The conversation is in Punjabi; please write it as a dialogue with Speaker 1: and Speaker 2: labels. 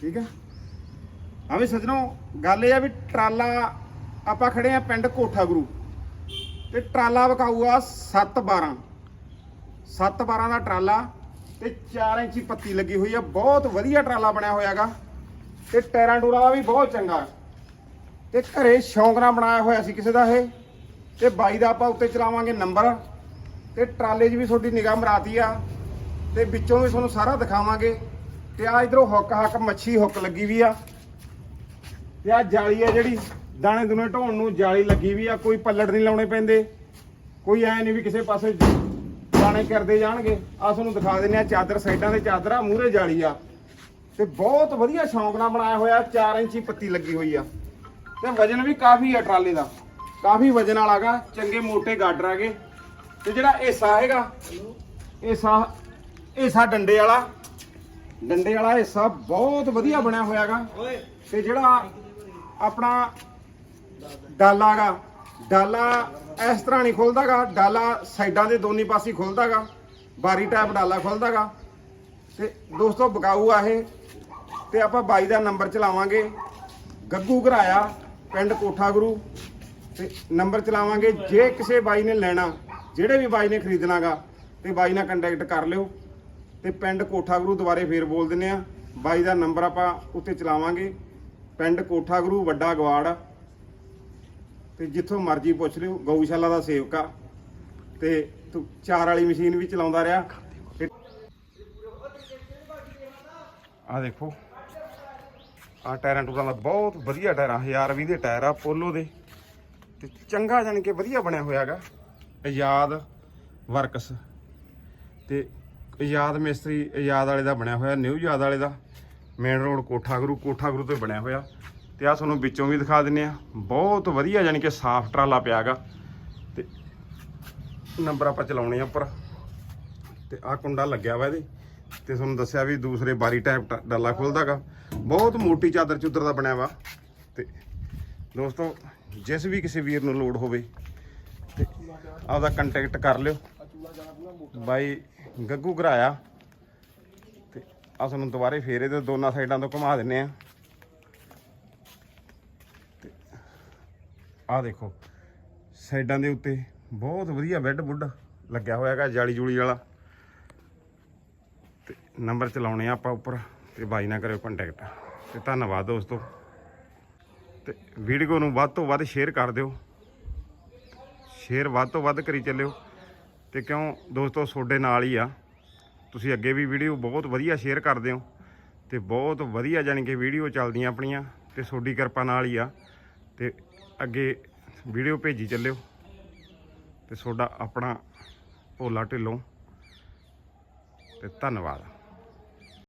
Speaker 1: ਠੀਕ ਹੈ ਹਾਂ ਵੀ ਸੱਜਣੋ, ਗੱਲ ਇਹ ਆ ਵੀ ਟਰਾਲਾ ਆਪਾਂ ਖੜੇ ਆ ਪਿੰਡ ਕੋਠਾ ਗੁਰੂ। ਤੇ ਟਰਾਲਾ ਵਿਕਾਊ ਆ 712 712 ਦਾ ਟਰਾਲਾ ਤੇ 4 ਇੰਚੀ ਪੱਤੀ ਲੱਗੀ ਹੋਈ ਆ। ਬਹੁਤ ਵਧੀਆ ਟਰਾਲਾ ਬਣਿਆ ਹੋਇਆਗਾ। ਤੇ ਟੈਰਾਂ ਟੂਰਾਂ ਦਾ ਵੀ ਬਹੁਤ ਚੰਗਾ। ਤੇ ਘਰੇ ਸ਼ੌਂਕ ਨਾਲ ਬਣਾਇਆ ਹੋਇਆ ਸੀ ਕਿਸੇ ਦਾ ਇਹ। ਤੇ ਬਾਈ ਦਾ ਆਪਾਂ ਉੱਤੇ ਚਲਾਵਾਂਗੇ ਨੰਬਰ। ਤੇ ਟਰਾਲੇ 'ਚ ਵੀ ਤੁਹਾਡੀ ਨਿਗਾਹ ਮਰਾਤੀ ਆ। ਤੇ ਵਿੱਚੋਂ ਵੀ ਤੁਹਾਨੂੰ ਸਾਰਾ ਦਿਖਾਵਾਂਗੇ। ਤੇ ਆ ਇਧਰੋਂ ਹੁੱਕ ਹੱਕ ਮੱਛੀ ਹੁੱਕ ਲੱਗੀ ਵੀ ਆ। ਤੇ ਆ ਜਾਲੀ ਆ ਜਿਹੜੀ, ਦਾਣੇ ਦੁਨੇ ਢੋਣ ਨੂੰ ਜਾਲੀ ਲੱਗੀ ਵੀ ਆ, ਕੋਈ ਪੱਲੜ ਨਹੀਂ ਲਾਉਣੇ ਪੈਂਦੇ। ਕੋਈ ਐ ਨਹੀਂ ਵੀ ਕਿਸੇ ਪਾਸੇ ਦਾਣੇ ਕਰਦੇ ਜਾਣਗੇ। ਆ ਤੁਹਾਨੂੰ ਦਿਖਾ ਦਿੰਨੇ ਆ ਚਾਦਰ, ਸਾਈਡਾਂ ਤੇ ਚਾਦਰ ਆ, ਮੂਹਰੇ ਜਾਲੀ ਆ। ਤੇ ਬਹੁਤ ਵਧੀਆ ਸ਼ੌਂਕ ਨਾਲ ਬਣਾਇਆ ਹੋਇਆ 4 ਇੰਚੀ ਪੱਤੀ ਲੱਗੀ ਹੋਈ ਆ। ਤੇ ਵਜਨ ਵੀ ਕਾਫੀ ਆ ਟਰਾਲੇ ਦਾ। ਕਾਫੀ ਵਜਨ ਵਾਲਾਗਾ ਚੰਗੇ ਮੋਟੇ ਗਾਡਰ ਆਗੇ ਤੇ ਜਿਹੜਾ ਹਿੱਸਾ ਹੈਗਾ, ਹਿੱਸਾ ਹਿੱਸਾ ਡੰਡੇ ਵਾਲਾ ਡੰਡੇ ਵਾਲਾ ਹਿੱਸਾ ਬਹੁਤ ਵਧੀਆ ਬਣਿਆ ਹੋਇਆਗਾ। ਤੇ ਜਿਹੜਾ ਆਪਣਾ ਡਾਲਾਗਾ ਡਾਲਾ ਇਸ ਤਰ੍ਹਾਂ ਨਹੀਂ ਖੁੱਲਦਾਗਾ ਡਾਲਾ ਸਾਈਡਾਂ ਦੇ ਦੋਨੀ ਪਾਸੇ ਖੁੱਲਦਾਗਾ ਬਾਰੀ ਟਾਈਪ ਡਾਲਾ ਖੁੱਲਦਾਗਾ। ਤੇ ਦੋਸਤੋ ਬਕਾਊ ਆ ਇਹ ਤੇ ਆਪਾਂ ਬਾਈ ਦਾ ਨੰਬਰ ਚਲਾਵਾਂਗੇ। ਗੱਗੂ ਘਰਾਇਆ ਪਿੰਡ ਕੋਠਾ ਗੁਰੂ ਤੇ ਨੰਬਰ ਚਲਾਵਾਂਗੇ ਜੇ ਕਿਸੇ ਬਾਈ ਨੇ ਲੈਣਾ ਜਿਹੜੇ ਵੀ ਬਾਈ ਨੇ ਖਰੀਦਣਾਗਾ ਤੇ ਬਾਈ ਨਾਲ ਕੰਟੈਕਟ ਕਰ ਲਿਓ। ਤੇ ਪਿੰਡ ਕੋਠਾ ਗੁਰੂ ਦੁਬਾਰੇ ਫੇਰ ਬੋਲ ਦਿੰਨੇ ਆ, ਬਾਈ ਦਾ ਨੰਬਰ ਆਪਾਂ ਉੱਤੇ ਚਲਾਵਾਂਗੇ। ਪਿੰਡ ਕੋਠਾ ਗੁਰੂ, ਵੱਡਾ ਗਵਾੜ। ਤੇ ਜਿੱਥੋਂ ਮਰਜ਼ੀ ਪੁੱਛ ਲਿਓ, ਗਊਸ਼ਾਲਾ ਦਾ ਸੇਵਕਾ ਆ। ਤੇ ਤੂੰ ਚਾਰ ਵਾਲੀ ਮਸ਼ੀਨ ਵੀ ਚਲਾਉਂਦਾ ਰਿਹਾ। ਆ ਦੇਖੋ, ਆ ਟਾਇਰਾਂ ਟੂਰਾਂ ਦਾ ਬਹੁਤ ਵਧੀਆ ਟਾਇਰਾਂ 1020 ਦੇ ਟਾਇਰ ਆ ਪੋਲੋ ਦੇ। ਤੇ ਚੰਗਾ ਜਾਣੀ ਕਿ ਵਧੀਆ ਬਣਿਆ ਹੋਇਆਗਾ ਆਜ਼ਾਦ ਵਰਕਸ। ਤੇ ਆਜ਼ਾਦ ਮਿਸਤਰੀ ਆਜ਼ਾਦ ਵਾਲੇ ਦਾ ਬਣਿਆ ਹੋਇਆ, ਨਿਊ ਆਜ਼ਾਦ ਵਾਲੇ ਦਾ। ਮੇਨ ਰੋਡ ਕੋਠਾ ਗੁਰੂ ਕੋਠਾ ਗੁਰੂ ਤੇ ਬਣਿਆ ਹੋਇਆ। ਤੇ ਆ ਤੁਹਾਨੂੰ ਵਿੱਚੋਂ ਵੀ ਦਿਖਾ ਦਿੰਨੇ ਆ। ਬਹੁਤ ਵਧੀਆ ਜਾਣੀ ਕਿ ਸਾਫ਼ ਟਰਾਲਾ ਪਿਆਗਾ ਤੇ ਨੰਬਰ ਆਪਾਂ ਚਲਾਉਣੇ ਆ ਉੱਪਰ। ਤੇ ਆ ਕੁੰਡਾ ਲੱਗਿਆ ਵਾ ਇਹਦੇ। ਤੇ ਤੁਹਾਨੂੰ ਦੱਸਿਆ ਵੀ ਦੂਸਰੇ ਬਾਰੀ ਟਾਈਪ ਟ- ਡੱਲਾ ਖੁੱਲਦਾਗਾ ਬਹੁਤ ਮੋਟੀ ਚਾਦਰ ਚੁੱਦਰ ਦਾ ਬਣਿਆ ਵਾ। ਤੇ ਦੋਸਤੋ, ਜਿਸ ਵੀ ਕਿਸੇ ਵੀਰ ਨੂੰ ਲੋੜ ਹੋਵੇ, ਤੇ ਆਪਦਾ ਕੰਟੈਕਟ ਕਰ ਲਿਓ। ਬਾਈ ਗੱਗੂ ਘਰਾਇਆ। ਤੇ ਆ ਤੁਹਾਨੂੰ ਦੁਬਾਰੇ ਫੇਰ ਇਹਦੇ ਦੋਨਾਂ ਸਾਈਡਾਂ ਤੋਂ ਘੁਮਾ ਦਿੰਨੇ ਆ। ਤੇ ਆ ਦੇਖੋ, ਸਾਈਡਾਂ ਦੇ ਉੱਤੇ ਬਹੁਤ ਵਧੀਆ ਬੈੱਡ ਬੁੱਡ ਲੱਗਿਆ ਹੋਇਆ ਹੈਗਾ, ਜਾਲੀ ਜੂਲੀ ਵਾਲਾ। ਤੇ ਨੰਬਰ ਚਲਾਉਣੇ ਆ ਆਪਾਂ ਉੱਪਰ, ਤੇ ਬਾਈ ਨਾ ਕਰਿਓ ਕੰਟੈਕਟ ਤੇ ਧੰਨਵਾਦ ਦੋਸਤੋ। ਤੇ ਵੀਡੀਓ ਨੂੰ ਵੱਧ ਤੋਂ ਵੱਧ ਸ਼ੇਅਰ ਕਰ ਦਿਓ। ਸ਼ੇਅਰ ਵੱਧ ਤੋਂ ਵੱਧ ਕਰੀ ਚੱਲਿਓ। ਤੇ ਕਿਉਂ ਦੋਸਤੋ ਤੁਹਾਡੇ ਨਾਲ ਹੀ ਆ। ਤੁਸੀਂ ਅੱਗੇ ਵੀ ਵੀਡੀਓ ਬਹੁਤ ਵਧੀਆ ਸ਼ੇਅਰ ਕਰਦੇ ਹੋ ਤੇ ਬਹੁਤ ਵਧੀਆ ਜਾਣੀ ਕਿ ਵੀਡੀਓ ਚੱਲਦੀਆਂ ਆਪਣੀਆਂ ਤੇ ਤੁਹਾਡੀ ਕਿਰਪਾ ਨਾਲ ਹੀ ਆ। ਤੇ ਅੱਗੇ ਵੀਡੀਓ ਭੇਜੀ ਚੱਲਿਓ ਤੇ ਤੁਹਾਡਾ ਆਪਣਾ ਭੋਲਾ ਢਿੱਲੋਂ ਤੇ ਧੰਨਵਾਦ।